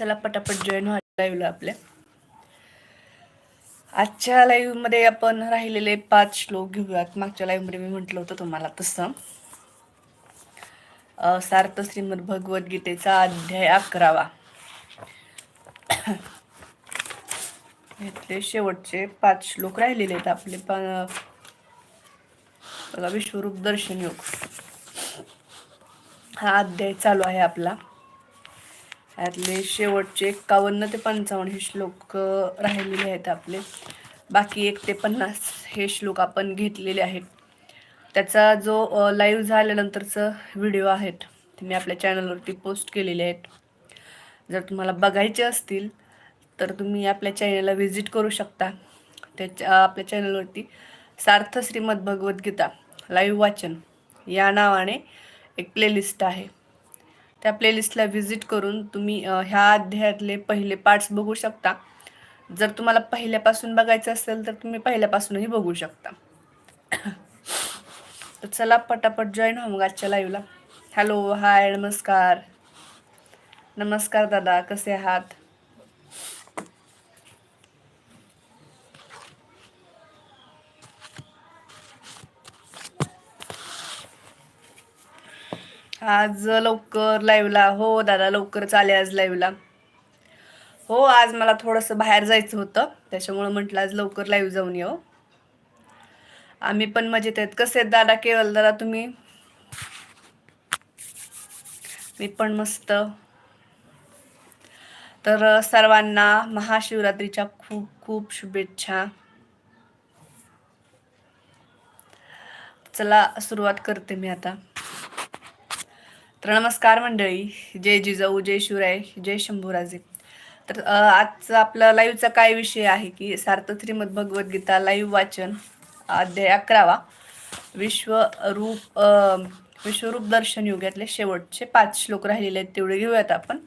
चला पटापट जॉईन व्हा लाईव्हला आपल्या आजच्या लाईव्हमध्ये आपण राहिलेले पाच श्लोक घेऊयात. मागच्या लाईव्हमध्ये मी म्हटलं होतं तुम्हाला तसं. सार्थ श्रीमद भगवद्गीतेचा अध्याय अकरावा. घेतले शेवटचे पाच श्लोक राहिलेले आहेत आपले पण बघा विश्वरूप दर्शन योग. हा अध्याय चालू आहे आपला. यातले शेवटचे एकावन्न ते पंचावन्न हे श्लोक राहिलेले आहेत आपले. बाकी एक ते पन्नास हे श्लोक आपण घेतलेले आहेत. त्याचा जो लाईव्ह झाल्यानंतरचं व्हिडिओ आहेत ते मी आपल्या चॅनलवरती पोस्ट केलेले आहेत. जर तुम्हाला बघायचे असतील तर तुम्ही आपल्या चॅनलला व्हिजिट करू शकता. त्याच्या आपल्या चॅनलवरती सार्थ श्रीमद भगवद्गीता लाईव्ह वाचन या नावाने एक प्लेलिस्ट आहे. त्या प्लेलिस्टला व्हिजिट करून तुम्ही ह्या अध्यायातले पहिले पार्ट्स बघू शकता. जर तुम्हाला पहिल्यापासून बघायचं असेल तर तुम्ही पहिल्यापासूनही बघू शकता. तर चला पटापट जॉईन व्हा मग आजच्या लाईव्हला हॅलो हाय नमस्कार. नमस्कार दादा कसे आहात? आज लवकर लाईव्हला हो दादा लवकरच आले आज लाईव्हला हो आज मला थोडंसं बाहेर जायचं होतं. त्याच्यामुळं म्हटलं आज लवकर लाईव्ह जाऊन येऊ. आम्ही पण मजेत आहेत. कसे आहेत दादा केवल दादा तुम्ही? मी पण मस्त. तर सर्वांना महाशिवरात्रीच्या खूप खूप शुभेच्छा. चला सुरुवात करते मी आता. तर नमस्कार मंडळी. जय जिजाऊ जय शिवराय जय शंभूराजे. तर आजचा आपला लाईव्हचा काय विषय आहे की सार्थ श्रीमद भगवद्गीता लाईव्ह वाचन अध्याय अकरावा. विश्वरूप विश्वरूप दर्शन युगातले शेवटचे पाच श्लोक राहिलेले आहेत तेवढे घेऊयात आपण.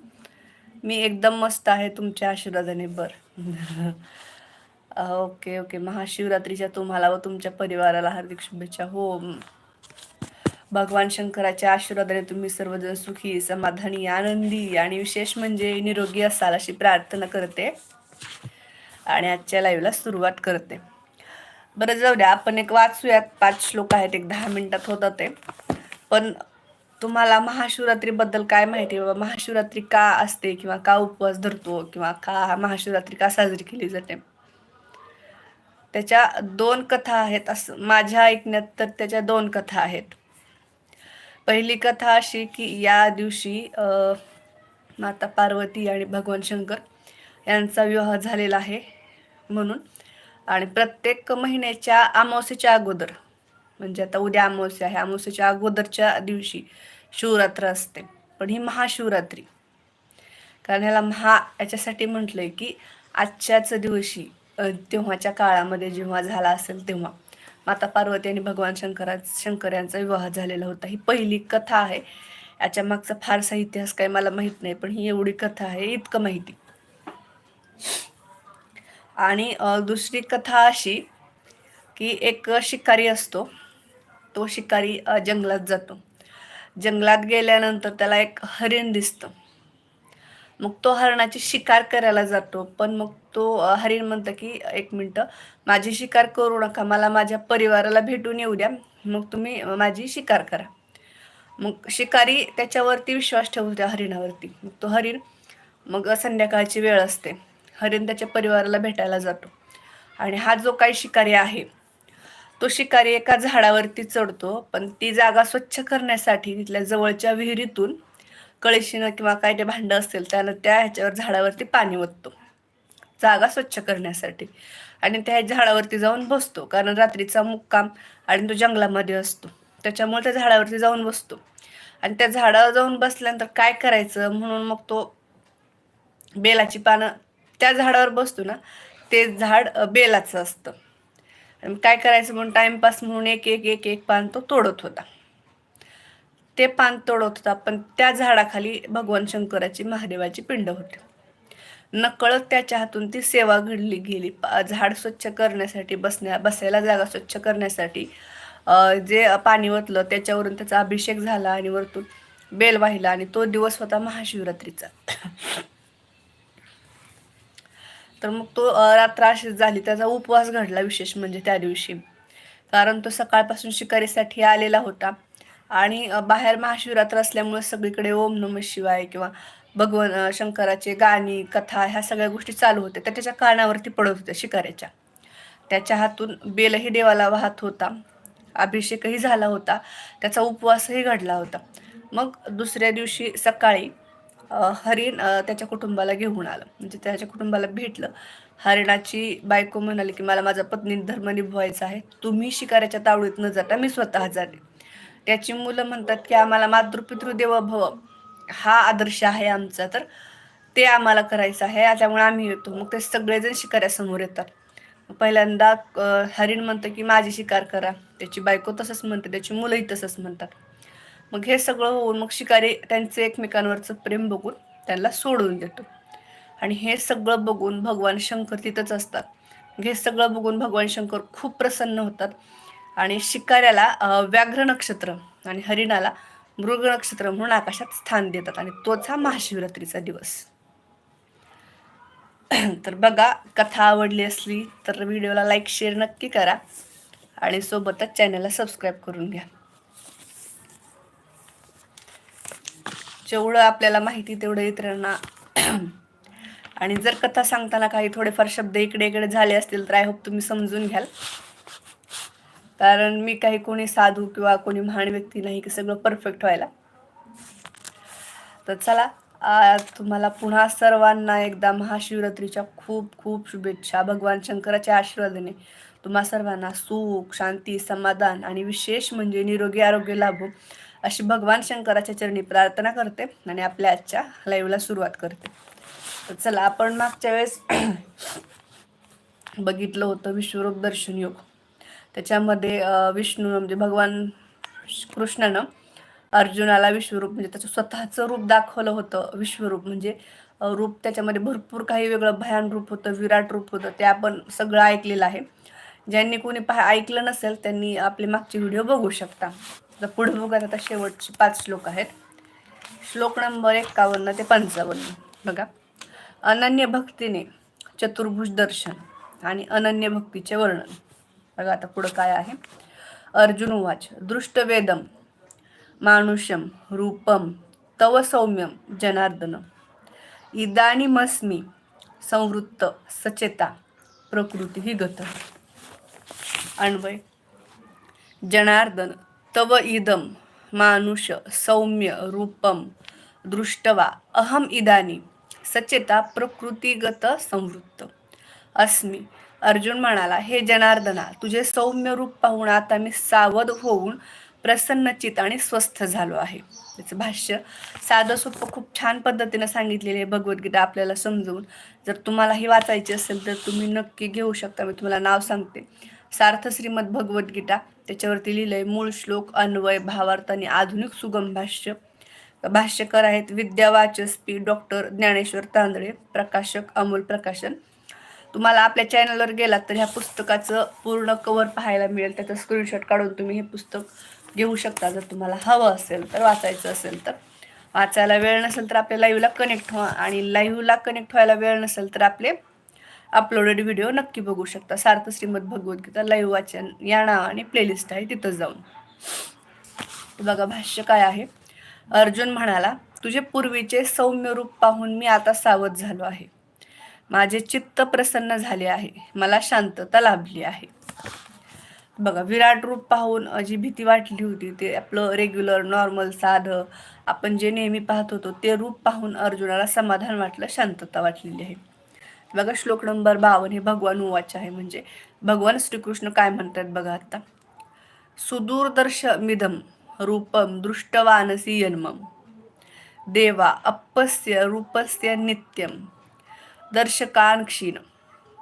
मी एकदम मस्त आहे तुमच्या आशीर्वादाने बर. Okay okay. महाशिवरात्रीच्या तुम्हाला व तुमच्या परिवाराला हार्दिक शुभेच्छा. हो. भगवान शंकराच्या आशीर्वादाने तुम्ही सर्वजण सुखी समाधानी आनंदी आणि विशेष म्हणजे निरोगी असाल अशी प्रार्थना करते. आणि आजच्या लाईव्हला सुरुवात करते. बरं जाऊ द्या. आपण एक वाचूयात. पाच श्लोक आहेत. एक दहा मिनिटात होतात ते. पण तुम्हाला महाशिवरात्रीबद्दल काय माहिती आहे? बाबा महाशिवरात्री का असते किंवा का उपवास धरतो किंवा का महाशिवरात्री का साजरी केली जाते? त्याच्या दोन कथा आहेत. असं माझ्या ऐकण्यात तर त्याच्या दोन कथा आहेत. पहिली कथा अशी की या दिवशी माता पार्वती आणि भगवान शंकर यांचा विवाह झालेला आहे म्हणून. आणि प्रत्येक महिन्याच्या अमावस्येच्या अगोदर म्हणजे आता उद्या अमावस्या आहे अमावस्येच्या अगोदरच्या दिवशी शिवरात्र असते. पण ही महाशिवरात्री. कारण ह्याला महा याच्यासाठी म्हटलंय की आजच्याच दिवशी तेव्हाच्या काळामध्ये जेव्हा झाला असेल तेव्हा. माता पार्वती आणि भगवान शंकरा शंकर यांचा विवाह झालेला होता. ही पहिली कथा आहे. याच्या मागचा फारसा इतिहास काही मला माहीत नाही पण ही एवढी कथा आहे इतकं माहिती. आणि दुसरी कथा अशी की एक शिकारी असतो. तो शिकारी जंगलात जातो. जंगलात गेल्यानंतर त्याला एक हरिण दिसतं. मग तो हरणाची शिकार करायला जातो. पण मग तो हरिण म्हणतं की एक मिनटं माझी शिकार करू नका मला माझ्या परिवाराला भेटून येऊ द्या. मग तुम्ही माझी शिकार करा. मग शिकारी त्याच्यावरती विश्वास ठेवू त्या हरिणावरती. मग तो हरिण मग संध्याकाळची वेळ असते. हरिण त्याच्या परिवाराला भेटायला जातो. आणि हा जो काही शिकारी आहे तो शिकारी एका झाडावरती चढतो. पण ती जागा स्वच्छ करण्यासाठी तिथल्या जवळच्या विहिरीतून कळशीनं किंवा काय ते भांडं असेल त्यानं त्या ह्याच्यावर झाडावरती पाणी ओततो. जागा स्वच्छ करण्यासाठी. आणि त्या झाडावरती जाऊन बसतो कारण रात्रीचा मुक्काम आणि तो जंगलामध्ये असतो. त्याच्यामुळे त्या झाडावरती जाऊन बसतो. आणि त्या झाडावर जाऊन बसल्यानंतर काय करायचं? म्हणून मग तो बेलाची पानं त्या झाडावर बसतो ना ते झाड बेलाचं असतं. आणि काय करायचं? म्हणून टाइमपास म्हणून एक एक एक एक पान तो तोडत होता. ते पान तोडत होता पण त्या झाडाखाली भगवान शंकराची महादेवाची पिंड होती. नकळत त्याच्या हातून ती सेवा घडली गेली. झाड स्वच्छ करण्यासाठी बसण्या बसायला जागा स्वच्छ करण्यासाठी जे पाणी ओतलं त्याच्यावरून त्याचा अभिषेक झाला आणि वरतून बेल वाहिला आणि तो दिवस होता महाशिवरात्रीचा. तर मग तो रात्र अशीच झाली त्याचा उपवास घडला विशेष म्हणजे त्या दिवशी. कारण तो सकाळपासून शिकारीसाठी आलेला होता. आणि बाहेर महाशिवरात्र असल्यामुळे सगळीकडे ओम नम शिवाय किंवा भगवान शंकराचे गाणी कथा ह्या सगळ्या गोष्टी चालू होत्या. त्या त्याच्या कानावरती पडत होत्या शिकाऱ्याच्या. त्याच्या हातून बेलही देवाला वाहत होता. अभिषेकही झाला होता. त्याचा उपवासही घडला होता. मग दुसऱ्या दिवशी सकाळी हरिण त्याच्या कुटुंबाला घेऊन आलं. म्हणजे त्याच्या कुटुंबाला भेटलं. हरिणाची बायको म्हणाली की मला माझा पत्नी धर्म निभवायचा आहे. तुम्ही शिकाऱ्याच्या तावडीत न जाता मी स्वतः जाते. त्याची मुलं म्हणतात की आम्हाला मातृपितृ देव भव हा आदर्श आहे आमचा. तर ते आम्हाला करायचं आहे. त्यामुळे आम्ही येतो. मग ते सगळेजण शिकाऱ्यासमोर येतात. पहिल्यांदा हरिण म्हणतं की माझी शिकार करा. त्याची बायको तसंच म्हणते. त्याची मुलंही तसंच म्हणतात. मग हे सगळं होऊन मग शिकारी त्यांचं एकमेकांवरचं प्रेम बघून त्यांना सोडून देतो. आणि हे सगळं बघून भगवान शंकर तिथंच असतात. हे सगळं बघून भगवान शंकर खूप प्रसन्न होतात. आणि शिकाऱ्याला व्याघ्र नक्षत्र आणि हरिणाला मृग नक्षत्र म्हणून आकाशात स्थान देतात आणि तोच हा महाशिवरात्रीचा दिवस. तर बघा कथा आवडली असली तर व्हिडिओला लाईक शेअर नक्की करा आणि सोबतच चॅनलला सबस्क्राईब करून घ्या. जेवढं आपल्याला माहिती तेवढं इतरांना आणि जर कथा सांगताना काही थोडेफार शब्द इकडे इकडे झाले असतील तर आय होप तुम्ही समजून घ्याल. कारण मी काही कोणी साधू किंवा कोणी महान व्यक्ती नाही की सगळं परफेक्ट व्हायला. तर चला तुम्हाला पुन्हा सर्वांना एकदा महाशिवरात्रीच्या खूप खूप शुभेच्छा. भगवान शंकराच्या आशीर्वादाने तुम्हा सर्वांना सुख शांती समाधान आणि विशेष म्हणजे निरोगी आरोग्य लाभो अशी भगवान शंकराच्या चरणी प्रार्थना करते आणि आपल्या आजच्या लाईव्हला सुरुवात करते. तर चला आपण मागच्या वेळेस बघितलं होतं विश्वरूप दर्शन योग. त्याच्यामध्ये विष्णू म्हणजे भगवान कृष्णानं अर्जुनाला विश्वरूप म्हणजे त्याचं स्वतःचं रूप दाखवलं होतं विश्वरूप. म्हणजे रूप त्याच्यामध्ये भरपूर काही वेगळं भयान रूप होतं विराट रूप होतं ते आपण सगळं ऐकलेलं आहे. ज्यांनी कोणी पहा ऐकलं नसेल त्यांनी आपले मागचे व्हिडिओ बघू शकता. तर पुढे बघूयात आता शेवटचे पाच श्लोक आहेत. श्लोक नंबर एक्कावन्न ते पंचावन्न. बघा. अनन्य भक्तीने चतुर्भुज दर्शन आणि अनन्य भक्तीचे वर्णन. बघा आता पुढं काय आहे. अर्जुन उवाच दृष्टवेदम मानुषम रूपम तव सौम्यम जनार्दन. इदानीमस्मी संवृत्त सचेता प्रकृती ही गत. अन्वय जनार्दन तव इदम मानुष सौम्य रूपम दृष्टवा अहम इदानी सचेता प्रकृतीगत संवृत्त. अस्मी अर्जुन म्हणाला हे जनार्दना तुझे सौम्य रूप पाहून आता मी सावध होऊन प्रसन्नचित आणि स्वस्थ झालो आहे. त्याचं भाष्य साधं सोपं खूप छान पद्धतीनं सांगितलेले आहे. भगवद्गीता आपल्याला समजवून जर तुम्हालाही वाचायची असेल तर तुम्ही नक्की घेऊ शकता. मी तुम्हाला नाव सांगते. सार्थ श्रीमद भगवद्गीता. त्याच्यावरती लिहिलंय मूळ श्लोक अन्वय भावार्थ आणि आधुनिक सुगम भाष्य. भाष्यकर आहेत विद्या वाचस्पी डॉक्टर ज्ञानेश्वर तांदळे प्रकाशक अमोल प्रकाशन. तुम्हाला आपल्या चॅनलवर गेलात तर ह्या पुस्तकाचं पूर्ण कवर पाहायला मिळेल. त्याचं स्क्रीनशॉट काढून तुम्ही हे पुस्तक घेऊ शकता. जर तुम्हाला हवं असेल तर वाचायचं असेल तर. वाचायला वेळ नसेल तर आपल्या लाईव्हला कनेक्ट व्हा आणि लाईव्हला कनेक्ट व्हायला वेळ नसेल तर आपले अपलोडेड व्हिडिओ नक्की बघू शकता. सार्थ श्रीमद भगवद्गीता लाईव्ह वाचन या नावाने प्लेलिस्ट आहे तिथं जाऊन. बघा भाष्य काय आहे? अर्जुन म्हणाला तुझे पूर्वीचे सौम्य रूप पाहून मी आता सावध झालो आहे. माझे चित्त प्रसन्न झाले आहे. मला शांतता लाभली आहे. बघा विराट रूप पाहून जी भीती वाटली होती ते आपलं रेग्युलर नॉर्मल साधं आपण जे नेहमी पाहत होतो ते रूप पाहून अर्जुनाला समाधान वाटलं शांतता वाटलेली आहे. बघा श्लोक नंबर बावन हे भगवान उवाच आहे. म्हणजे भगवान श्रीकृष्ण काय म्हणतात बघा आता? सुदूरदर्श मिदम रूपम दृष्टवानसी यन्मम देवा अप्पस्य रूपस्य नित्यम दर्शकांक्षीण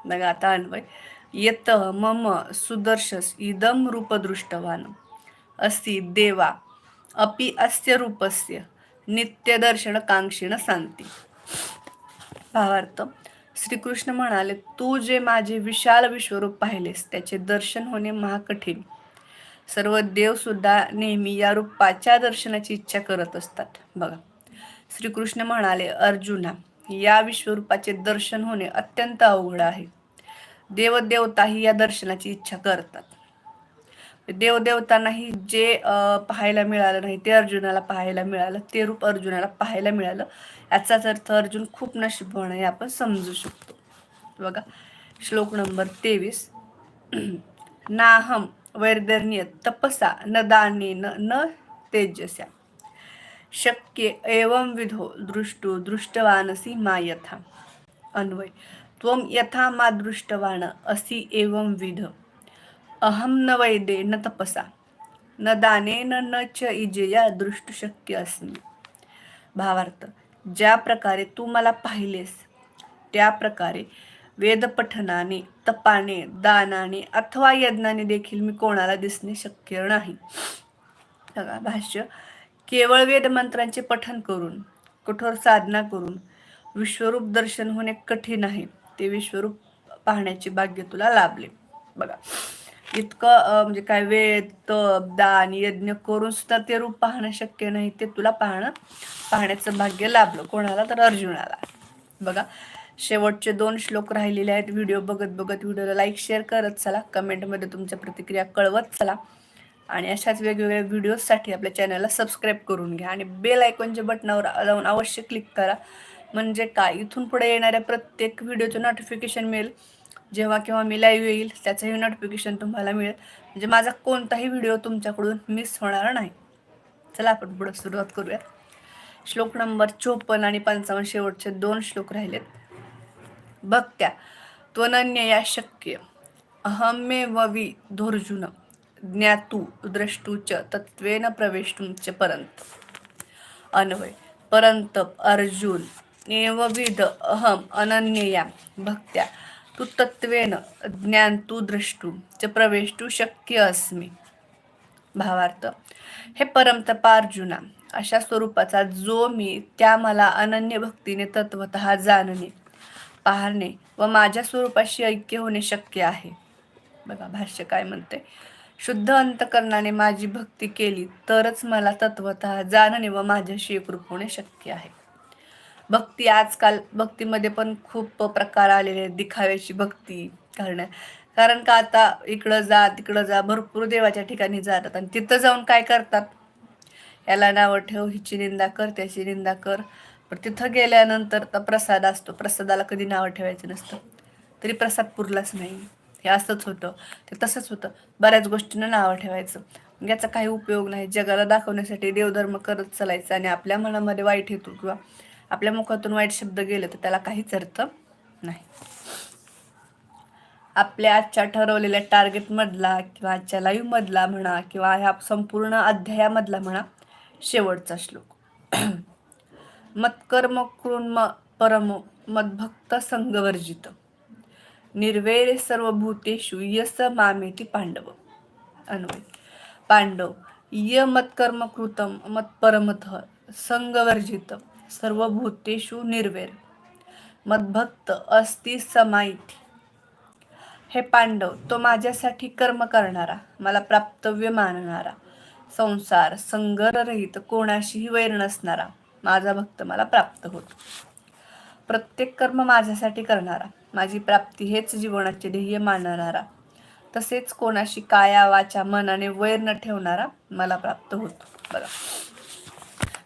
बघा आता अन्वय येत मम सुदर्शस इदम रूपदृष्टवान अस्ति देवा अपि अस्य रूपस्य नित्यदर्शन कांक्षीण सांगती भावार्थ श्रीकृष्ण म्हणाले तू जे माझे विशाल विश्वरूप पाहिलेस त्याचे दर्शन होणे महाकठीण. सर्व देव सुद्धा नेहमी या रूपाच्या दर्शनाची इच्छा करत असतात. बघा श्रीकृष्ण म्हणाले अर्जुना या विश्वरूपाचे दर्शन होणे अत्यंत अवघड आहे. देवदेवताही या दर्शनाची इच्छा करतात. देवदेवतांनाही जे पाहायला मिळालं नाही ते अर्जुनाला पाहायला मिळालं ते रूप अर्जुनाला पाहायला मिळालं याचाच अर्थ अर्जुन खूप नशीबवान हे आपण समजू शकतो. बघा श्लोक नंबर तेवीस. नाहम वैर्दर्य तपसा न दानेन न तेजस्या. शक्य एवं विधो दृष्टो दृष्टवानसी मा यथा। अन्वय त्वम यथा मा दृष्टवान असी एवं विध। अहम न वैदे न तपसा। न दानेन न च इजया दृष्ट शक्य अस्मी। भावार्थ ज्या प्रकारे तू मला पाहिलेस त्या प्रकारे वेदपठनाने तपाने दानाने अथवा यज्ञाने देखील मी कोणाला दिसणे शक्य नाही. भाष्य केवळ वेदमंत्रांचे पठन करून कठोर साधना करून विश्वरूप दर्शन होणे कठीण आहे. ते विश्वरूप पाहण्याचे भाग्य तुला लाभले. बघा. इतकं म्हणजे काय वेद तप दान यज्ञ करून सुद्धा ते रूप पाहणं शक्य नाही ते तुला पाहणं पाहण्याचं भाग्य लाभलं. कोणाला तर अर्जुनाला. बघा. शेवटचे दोन श्लोक राहिलेले आहेत. व्हिडिओ बघत बघत व्हिडिओला लाईक शेअर करत चला. कमेंटमध्ये तुमच्या प्रतिक्रिया कळवत चला. आणि अशाच वेगवेगळ्या व्हिडिओजसाठी आपल्या चॅनलला सबस्क्राईब करून घ्या आणि बेल आयकॉनच्या बटनावर जाऊन अवश्य क्लिक करा. म्हणजे काय? इथून पुढे येणाऱ्या प्रत्येक व्हिडिओचं नोटिफिकेशन मिळेल. जेव्हा केव्हा मी लाईव्ह येईल त्याचंही नोटिफिकेशन तुम्हाला मिळेल. म्हणजे माझा कोणताही व्हिडिओ तुमच्याकडून मिस होणार नाही. चला आपण पुढं सुरुवात करूया. श्लोक नंबर चोपन्न आणि पंचावन्न शेवटचे दोन श्लोक राहिलेत. भक्त्या त्वनन्यया शक्य. अहमे ववी धोर्जुन. ज्ञातू द्रष्टू च तत्वेन प्रवेष्टुम च परंत अन्वय परंत अर्जुन एवविध अहम अनन्यया भक्त्या तू तत्वेन ज्ञान तू द्रष्टू च प्रवेशू शक्य अस्मि भावार्थ हे परमतपा अर्जुना अशा स्वरूपाचा जो मी त्या मला अनन्य भक्तीने तत्वत जाणणे पाहणे व माझ्या स्वरूपाशी ऐक्य होणे शक्य आहे। बघा भाष्य काय म्हणते? शुद्ध अंतकरणाने माझी भक्ती केली तरच मला तत्वत जाणणे व माझ्याशी एकरूप होणे शक्य आहे. भक्ती आजकाल भक्तीमध्ये पण खूप प्रकार आलेले आहेत दिखाव्याची भक्ती करण्या कारण का आता इकडं जा तिकडं जा भरपूर देवाच्या ठिकाणी जातात आणि तिथं जाऊन काय करतात? याला नावं ठेव हिची निंदा कर त्याची निंदा कर. पण तिथं गेल्यानंतर तर प्रसाद असतो प्रसादाला कधी नावं ठेवायचं नसतं. तरी प्रसाद पुरलाच नाही. हे असंच होतं. ते तसंच होतं. बऱ्याच गोष्टींना नावं ठेवायचं. याचा काही उपयोग नाही. जगाला दाखवण्यासाठी देवधर्म करत चालायचं आणि आपल्या मनामध्ये वाईट येतो किंवा आपल्या मुखातून वाईट शब्द गेले तर त्याला काहीच अर्थ नाही. आपल्या आजच्या ठरवलेल्या टार्गेटमधला किंवा आजच्या लाईव्हमधला म्हणा किंवा ह्या संपूर्ण अध्यायामधला म्हणा शेवटचा श्लोक. मत्कर्म कृन्म परम मद्भक्त संगवर्जित निर्वेर सर्व भूतेषु यस मामेती पांडव। अन्वय पांडव य मत्कर्म कृतम मत्परमथ संगवर्जित सर्व भूतेषु निर्वेर मद्भक्त अस्ति समाईठी हे पांडव तो माझ्यासाठी कर्म करणारा मला प्राप्तव्य मानणारा संसार संगररहित कोणाशीही वैर नसणारा माझा भक्त मला प्राप्त होतो। प्रत्येक कर्म माझ्यासाठी करणारा माझी प्राप्ती हेच जीवनाचे ध्येय मानणारा. तसेच कोणाशी काया वाचा मनाने वैर न ठेवणारा मला प्राप्त होतो. बघा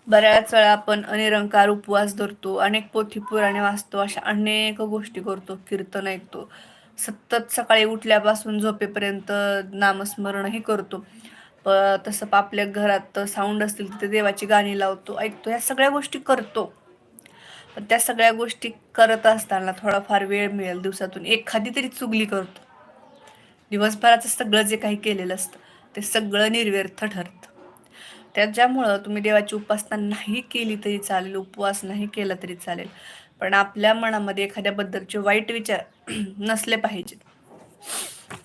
बऱ्याच वेळा आपण अनिरंकार उपवास धरतो अनेक पोथी पुराणे वाचतो अशा अनेक गोष्टी करतो कीर्तन ऐकतो. सतत सकाळी उठल्यापासून झोपेपर्यंत नामस्मरणही करतो. प तसं आपल्या घरात साऊंड असतील तिथे देवाची गाणी लावतो ऐकतो ह्या सगळ्या गोष्टी करतो. त्या सगळ्या गोष्टी करत असताना थोडाफार वेळ मिळेल दिवसातून. एखादी तरी चुगली करतो. दिवसभराचं सगळं जे काही केलेलं असतं ते सगळं निर्व्यर्थ ठरतं. त्याच्यामुळं तुम्ही देवाची उपासना नाही केली तरी चालेल उपवास नाही केला तरी चालेल पण आपल्या मनामध्ये एखाद्याबद्दलचे वाईट विचार नसले पाहिजेत.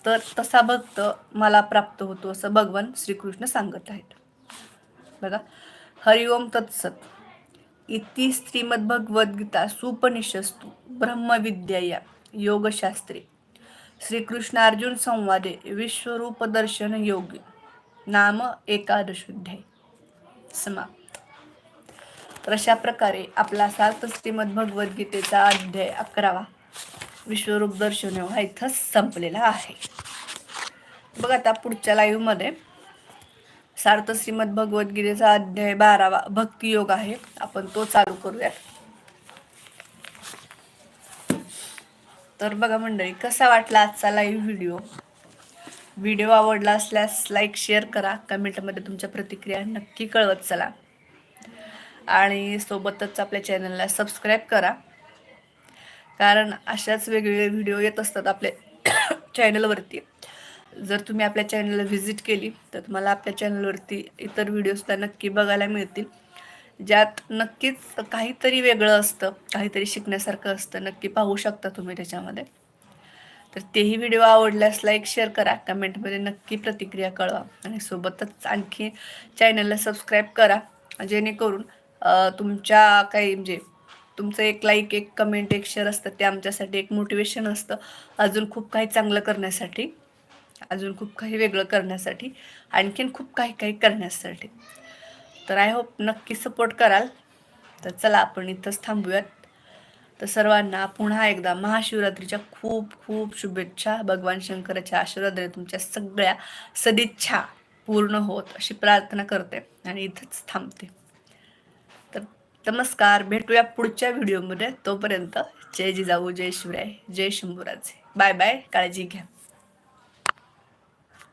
तर तसा भक्त मला प्राप्त होतो असं भगवान श्रीकृष्ण सांगत आहेत. बघा हरिओम तत्सत. इति श्रीमद्भगवद्गीता सुपनिषस्तु ब्रह्मविद्या योगशास्त्रे। श्रीकृष्ण अर्जुन संवादे विश्वरूप दर्शन नाम एकादशोध्याय समाप्त। तर अशा प्रकारे आपला सात श्रीमद भगवद्गीतेचा अध्याय अकरावा विश्वरूप दर्शन हा इथंच संपलेला आहे. बघ आता पुढच्या लाईव्हमध्ये मध्ये सार्थ श्रीमद भगवद्गीतेचा अध्याय बारावा भक्तियोग आहे. आपण तो चालू करूयात. तर बघा मंडळी कसा वाटला आजचा लाईव्ह व्हिडिओ व्हिडिओ आवडला असल्यास लाईक शेअर करा. कमेंटमध्ये तुमच्या प्रतिक्रिया नक्की कळवत चला. आणि सोबतच आपल्या चॅनलला सबस्क्राईब करा. कारण अशाच वेगवेगळे व्हिडिओ येत असतात आपल्या चॅनलवरती जर तुम्ही आपल्या चॅनलला व्हिजिट केली तर तुम्हाला आपल्या चॅनलवरती इतर व्हिडिओसुद्धा नक्की बघायला मिळतील. ज्यात नक्कीच काहीतरी वेगळं असतं काहीतरी शिकण्यासारखं असतं नक्की पाहू शकता तुम्ही त्याच्यामध्ये. तर तेही व्हिडिओ आवडल्यास लाईक शेअर करा कमेंटमध्ये नक्की प्रतिक्रिया कळवा आणि सोबतच आणखी चॅनलला सबस्क्राईब करा जेणेकरून तुमच्या काही म्हणजे तुमचं एक लाईक एक कमेंट एक शेअर असतं ते आमच्यासाठी एक मोटिवेशन असतं. अजून खूप काही चांगलं करण्यासाठी. अजून खूप काही वेगळं करण्यासाठी आणखीन खूप काही काही करण्यासाठी. तर आय होप नक्की सपोर्ट कराल. तर चला आपण इथंच थांबूयात. तर सर्वांना पुन्हा एकदा महाशिवरात्रीच्या खूप खूप शुभेच्छा. भगवान शंकराच्या आशीर्वादाने तुमच्या सगळ्या सदिच्छा पूर्ण होत अशी प्रार्थना करते आणि इथंच थांबते. तर नमस्कार भेटूया पुढच्या व्हिडिओमध्ये. तोपर्यंत जय जिजाऊ जय शिवराय जय शंभूराजे. बाय बाय काळजी घ्या.